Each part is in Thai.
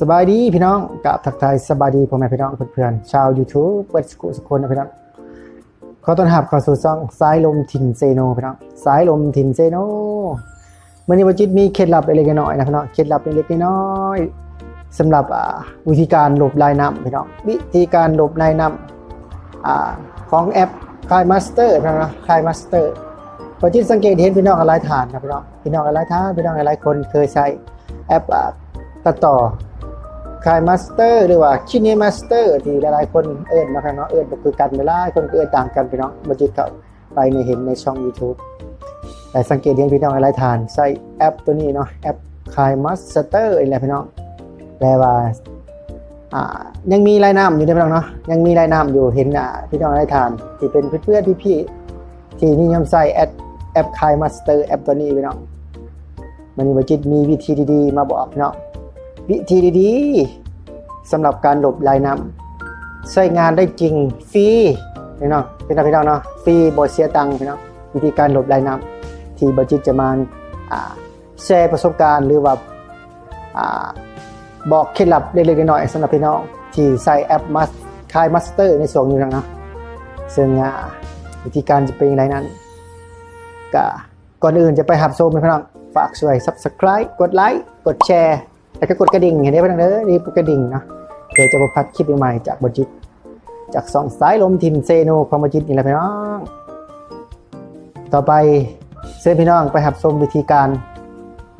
สบายดีพี่น้องกับทักทายสบายดีพ่อแม่พี่น้องเพื่อนๆชาว YouTube เปิดสกุสกุลนะพี่น้องขอต้อนรับเข้าสู่ช่องสายลมถิ่นเซโนพี่น้องสายลมถิ่นเซโนมื่อนี้วจิตมีเคล็ดลับเล็กน้อยนะพี่น้องเคล็ดลับเล็กน้อยสำหรับวิธีการหลบลายน้ำพี่น้องวิธีการหลบลายน้ำอของแอปคายมาสเตอร์พี่น้องนะคายมาสเตอร์พอจิตสังเกตเห็นพี่น้องอะไรฐานนะพี่น้องพี่น้องอะไรฐานพี่น้องหลายคนเคยใช้ แอปตัดต่อคายมาสเตอร์หรือว่าชินีมาสเตอร์ที่หลายๆคนเอิ้นนะครับเนาะเอิ้นก็คือกันเวลาคนก็เอิ้นต่างกันพี่น้องบัจิตเข้าไปในเห็นในช่อง YouTube แต่สังเกตเห็นพี่น้องหลายๆทานใช้แอปตัวนี้เนาะแอปคายมาสเตอร์นี่แหละพี่น้องแปลว่าอ่ายังมีรายน้ำอยู่ในพี่น้องเนาะยังมีรายน้ำอยู่เห็นอ่าพี่น้องหลายทานที่เป็นเพื่อนๆพี่ๆที่นิยมใช้แอปแอปคายมาสเตอร์แอปตัวนี้พี่น้อง มันนี้บจิตมีวิธีดีๆ มาบอกพี่น้องวิธีดีๆสำหรับการหลบลายน้ำใช้งานได้จริงฟรีพี่น้องพี่น้องพี่น้องเนาะฟรีบ่เสียตังค์พี่น้องวิธีการหลบลายน้ำที่บจิตจะมาแชร์ประสบการณ์หรือว่าบอกเคล็ดลับเล็กๆน้อยๆสำหรับพี่น้องที่ใส่แอปมัสคายมาสเตอร์ในส่วนอยู่นะเนาะซึ่งวิธีการจะเป็นอย่างไรนั้นก็ก่อนอื่นจะไปหับโซมพี่น้อง ฝากช่วย subscribe กดไลค์กดแชร์แล้วก็กดกระดิ่งเห็นได้ไหมเด้อนี่กระดิ่งเนาะเพื่อจะประพัดคลิปใหม่จากบจิตจากสองสายลมทินเซโนของบจิตนี่แหละพี่น้อง ต่อไปเชิญพี่น้องไปหับชมวิธีการ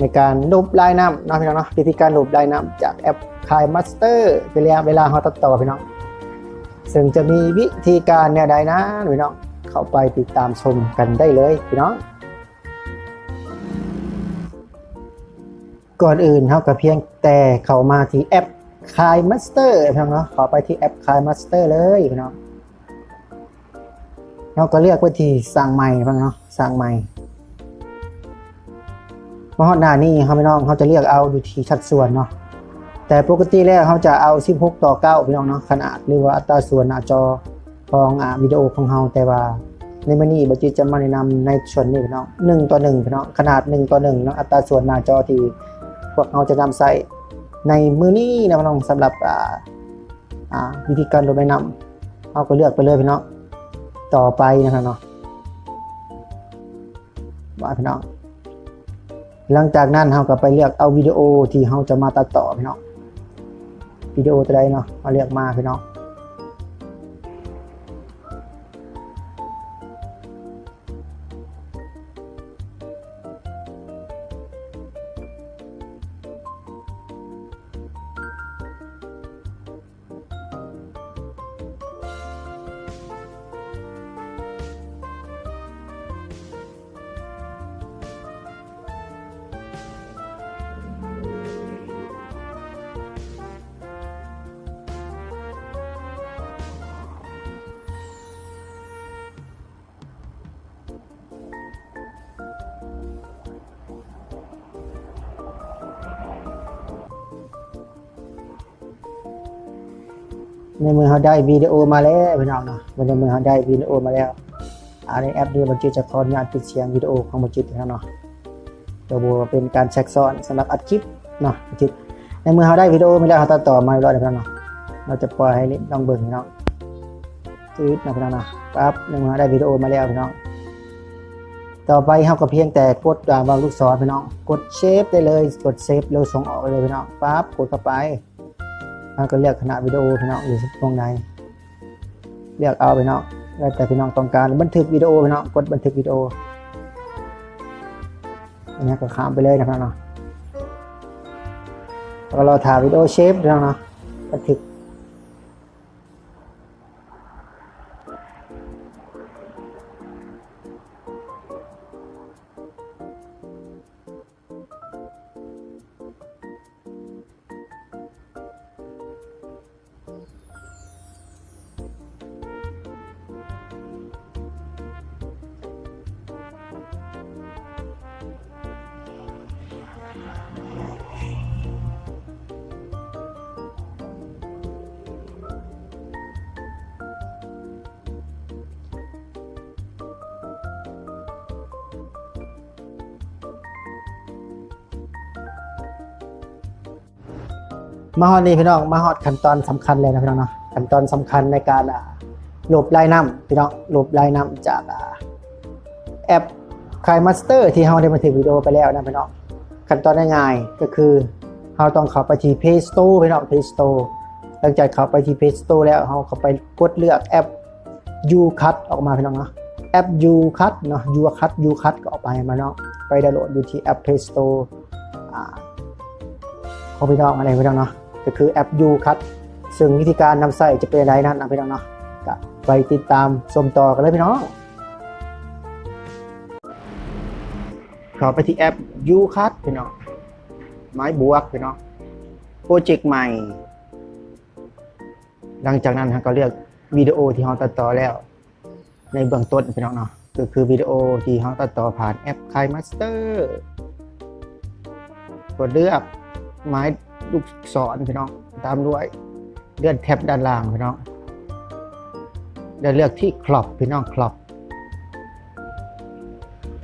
ในการลบลายน้ำนะพี่น้องเนาะวิธีการลบลายน้ำจากแอปคายมาสเตอร์เวลาเวลาเขาตัดต่อพี่น้อง ซึ่งจะมีวิธีการแนวใดนะพี่น้องเข้าไปติดตามชมกันได้เลยพี่น้อง ก่อนอื่นเขาก็เพียงแต่เข้ามาที่แอปคายมาสเตอร์พี่น้องเนาะขอไปที่แอปคายมาสเตอร์เลยพี่น้องเราก็เลือกไปที่สั่งใหม่พี่น้องเนาะสั่งใหม่มาฮอดหน้านี้เขาพี่น้องเขาจะเลือกเอาอยู่ที่ชัดส่วนเนาะแต่ปกติแล้วเขาจะเอา 16 ต่อ 9 พี่น้องเนาะขนาดหรือว่าอัตราส่วนหน้าจอของอ่าวิดีโอของเราแต่ว่าในมันนี้บัจิจะมาแนะนำในส่วนนี้พี่น้อง1ต่อ1พี่น้องขนาด 1 ต่อ1เนาะอัตราส่วนหน้าจอที่ พวกเราจะนำใส่ในมือนี้นะพี่น้องสำหรับวิธีการลดแนะนำเราก็เลือกไปเลยพี่น้องต่อไปนะครับเนาะว่าพี่น้องหลังจากนั้นเราก็ไปเลือกเอาวิดีโอที่เราจะมาตัดต่อพี่น้องวิดีโอตัวใดเนาะมาเลือกมาพี่น้อง ในมือเขาได้วิดีโอมาแล้วพี่น้องเนาะในมือเขาได้วิดีโอมาแล้วอ่าในแอปนี้บันจิตจะขออนุญาตปิดเสียงวิดีโอของบันจิตนะเนาะเดี๋ยวบัวเป็นการแช็กซ้อนสำหรับอัดคลิปเนาะบันจิตในมือเขาได้วิดีโอมาแล้วเขาตัดต่อมาเรียบร้อยแล้วเนาะเราจะปล่อยให้ลองเบิ่งพี่น้องจืดนะพี่น้องเนาะปั๊บในมือเขาได้วิดีโอมาแล้วพี่น้องต่อไปเขาก็เพียงแต่กดวางลูกศรพี่น้อง กดเชฟได้เลย กดเซฟแล้วส่งออกเลยพี่น้องปั๊บกดเข้าไป แล้วก็เลือกขนาดวิดีโอพี่น้องอยู่ตรงไหนเลือกเอาพี่น้องแล้วแต่พี่น้องต้องการบันทึกวิดีโอพี่น้องกดบันทึกวิดีโออันนี้ก็ข้ามไปเลยนะครับเนาะแล้วก็เราถ่ายวิดีโอเชฟพี่น้องเนาะบันทึก มาฮอดนี่พี่น้องมาฮอดขั้นตอนสำคัญเลยนะพี่น้องเนาะขั้นตอนสำคัญในการอ่าลบลายน้ำพี่น้องลบลายน้ำจากอ่าแอปคลายมาสเตอร์ที่เราได้มาถึงวิดีโอไปแล้วนะพี่น้องขั้นตอนง่ายๆก็คือเราต้องเข้าไปที่ Play Store พี่น้อง Play Store หลังจากเข้าไปที่ Play Store แล้วเราเข้าไปกดเลือกแอป U Cut ออกมาพี่น้องเนาะแอป U Cut เนาะ U Cut U Cut ก็ออกไปมาเนาะไปดาวน์โหลดอยู่ที่แอป Play Store อ่าของพี่น้องอะไรพี่น้องเนาะ ก็คือแอป U Cut ซึ่งวิธีการนำใส่จะเป็นอะไรนั้นนะพี่น้องเนาะก็ไปติดตามชมต่อกันเลยพี่น้องเข้าไปที่แอป U Cut พี่น้องไม้บวกพี่น้องโปรเจกต์ใหม่ หลังจากนั้นฮะก็เลือกวิดีโอที่เราตัดต่อแล้ว ในเบื้องต้นพี่น้องเนาะก็คือวิดีโอที่เราตัดต่อผ่านแอป k i m a s t e r กดเลือกไม้ ลูกศรพี่น้องตามด้วยเลื่อนแท็บด้านล่างพี่น้องแล้วเลือกที่ครอปพี่น้องครอป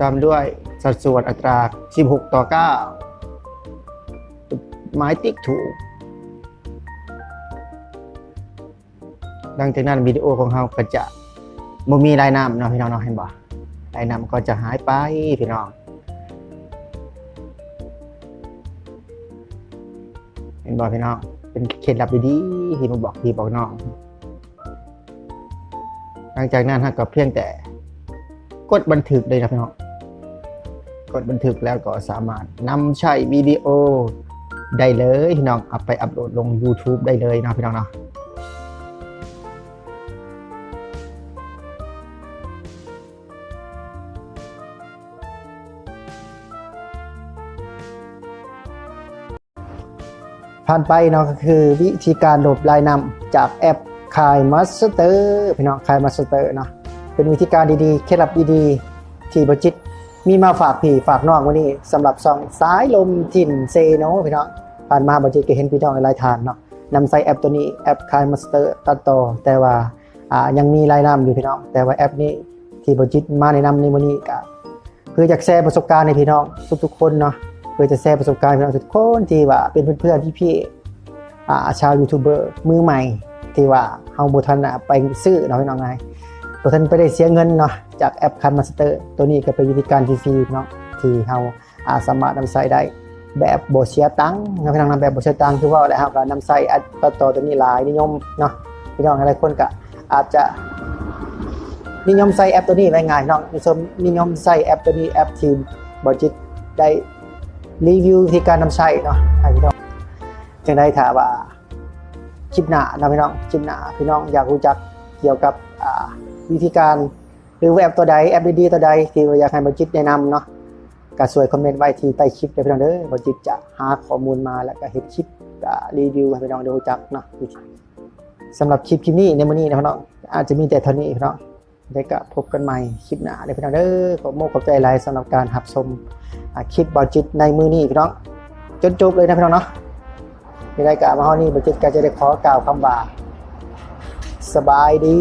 ตามด้วยสัดส่วนอัตรา 16 ต่อ9ไม้ติ๊กถูก หลังจากนั้นวิดีโอของเราก็จะบ่มีลายน้ำเนาะพี่น้องเนาะเห็นบ่ลายน้ำก็จะหายไปพี่น้อง เป็นบอกพี่น้อง เป็นเคล็ดลับดีๆที่มาบอกพี่บอกน้อง หลังจากนั้นฮะก็เพียงแต่ กดบันทึกเลยนะพี่น้อง กดบันทึกแล้วก็สามารถนำใช้วิดีโอได้เลยพี่น้องเอาไปอัปโหลดลง YouTube ได้เลยนะพี่น้องเนาะ ผ่านไปเนาะก็คือวิธีการหลบลายนำจากแอปคายมาสเตอร์พี่น้องคายมาสเตอร์เนาะเป็นวิธีการดีๆ เคล็ดลับดีๆ ที่บจิตมีมาฝากพี่ฝากน้องวันนี้สำหรับซองสายลมถิ่นเซโนพี่น้องผ่านมาบจิตก็เห็นพี่น้องหลายทานเนาะนำใส่แอปตัวนี้แอปคายมาสเตอร์ตัดต่อแต่ว่าอ่ายังมีลายนำอยู่พี่น้อง แต่ว่าแอปนี้ที่บจิตมาแนะนำในวันนี้ก็เพื่ออยากแชร์ประสบการณ์ในพี่น้องทุกๆคนเนาะ เพื่อจะแชร์ประสบการณ์พี่น้องทุกคนที่ว่าเป็นเพื่อนๆพี่ๆอ่าชาวยูทูบเบอร์มือใหม่ที่ว่าเฮาบ่ทันน่ะไปซื้อเนาะพี่น้องไงบ่ทันไปได้เสียเงินเนาะจากแอปคันมาสเตอร์ตัวนี้ก็เป็นวิธีการฟรีๆเนาะที่เฮาอาสามารถนำใช้ได้แบบบ่เสียตังค์นะพี่น้องนะแบบบ่เสียตังค์คือว่าแล้วเฮาก็นำใช้แอต่อตัวนี้หลายนิยมเนาะพี่น้องหลายคนก็อาจจะนิยมใช้แอปตัวนี้ไว้ง่ายเนาะนิยมนิยมใช้แอปตัวนี้แอปที่บ่จิตได้ รีวิววิธีการนำใช้เนาะให้พี่น้องจึงได้ถามว่าคลิปหน้านะพี่น้องคลิปหน้าพี่น้องอยากรู้จักเกี่ยวกับวิธีการหรือแอปตัวใดแอปดีๆตัวใดที่อยากให้บริจิตแนะนำเนาะก็สวยคอมเมนต์ไว้ที่ใต้คลิปเลยพี่น้องเด้อบริจิตจะหาข้อมูลมาแล้วก็เห็นคลิปรีวิวให้พี่น้องได้รู้จักเนาะสำหรับคลิปคลิปนี้ในมื้อนี้นะพี่น้องอาจจะมีแต่เท่านี้พี่น้อง ได้ก็พบกันใหม่คลิปหน้าเลยพี่น้องเด้อขอบโมกขอบใจหลายสำหรับการหับชมคลิปบอจิตในมือนี้พี่น้องจนจบเลยนะพี่น้องเนาะในรายการมาห้อนี้บอจิตก็จะได้ขอกล่าวคำว่าสบายดี